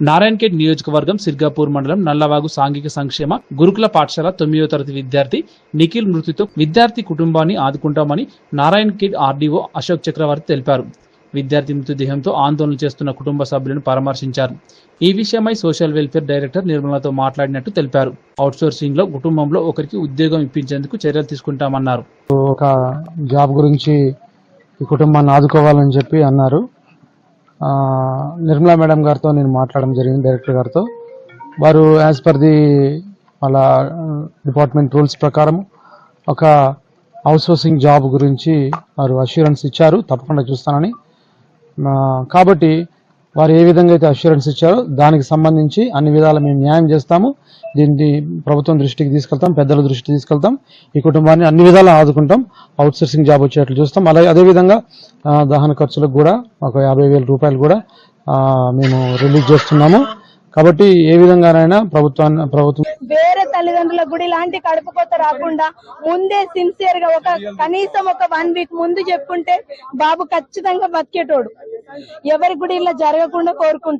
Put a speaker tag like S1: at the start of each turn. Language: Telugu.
S1: నారాయణఖేడ్ నియోజకవర్గం సిర్గాపూర్ మండలం నల్లవాగు సాంఘిక సంక్షేమ గురుకుల పాఠశాల తొమ్మిదో తరగతి విద్యార్థి నిఖిల్ మృతితో విద్యార్థి కుటుంబాన్ని ఆదుకుంటామని నారాయణఖేడ్ ఆర్డీఓ అశోక్ చక్రవర్తి తెలిపారు. విద్యార్థి మృతదేహంతో ఆందోళన చేస్తున్న కుటుంబ సభ్యులను పరామర్శించారు. ఈ విషయమై సోషల్ వెల్ఫేర్ డైరెక్టర్ నిర్మలతో మాట్లాడినట్టు తెలిపారు. అవుట్సోర్సింగ్లో కుటుంబంలో ఒకరికి ఉద్యోగం ఇప్పించేందుకు చర్యలు తీసుకుంటామన్నారు.
S2: ఒక జాబ్ గురించి ఈ కుటుంబాన్ని ఆదుకోవాలని చెప్పి అన్నారు. నిర్మలా మేడం గారితో నేను మాట్లాడడం జరిగింది డైరెక్టర్ గారితో. వారు యాజ్ పర్ ది వాళ్ళ డిపార్ట్మెంట్ రూల్స్ ప్రకారం ఒక అవుట్సోర్సింగ్ జాబ్ గురించి వారు అష్యూరెన్స్ ఇచ్చారు తప్పకుండా చూస్తానని. కాబట్టి వారు ఏ విధంగా అయితే అష్యూరెన్స్ ఇచ్చారో దానికి సంబంధించి అన్ని విధాల మేము న్యాయం చేస్తాము. దీన్ని ప్రభుత్వం దృష్టికి తీసుకెళ్తాం పెద్దల దృష్టికి తీసుకెళ్తాం. ఈ కుటుంబాన్ని అన్ని విధాలు ఆదుకుంటాం అవుట్సోర్సింగ్ జాబ్ వచ్చేట్లు చూస్తాం. అలాగే అదేవిధంగా దహన ఖర్చులకు కూడా ఒక యాభై వేల రూపాయలు కూడా ఆ, మేము రిలీజ్ చేస్తున్నాము. కాబట్టి ఏ విధంగానైనా ప్రభుత్వాన్ని ప్రభుత్వం
S3: వేరే తల్లిదండ్రులకు కూడా ఇలాంటి కడుపు రాకుండా ముందే సిన్సియర్గా ఒక కనీసం ఒక వన్ వీక్ ముందు చెప్పుంటే బాబు ఖచ్చితంగా బతికేటోడు. ఎవరికి కూడా ఇలా జరగకుండా కోరుకుంటున్నాను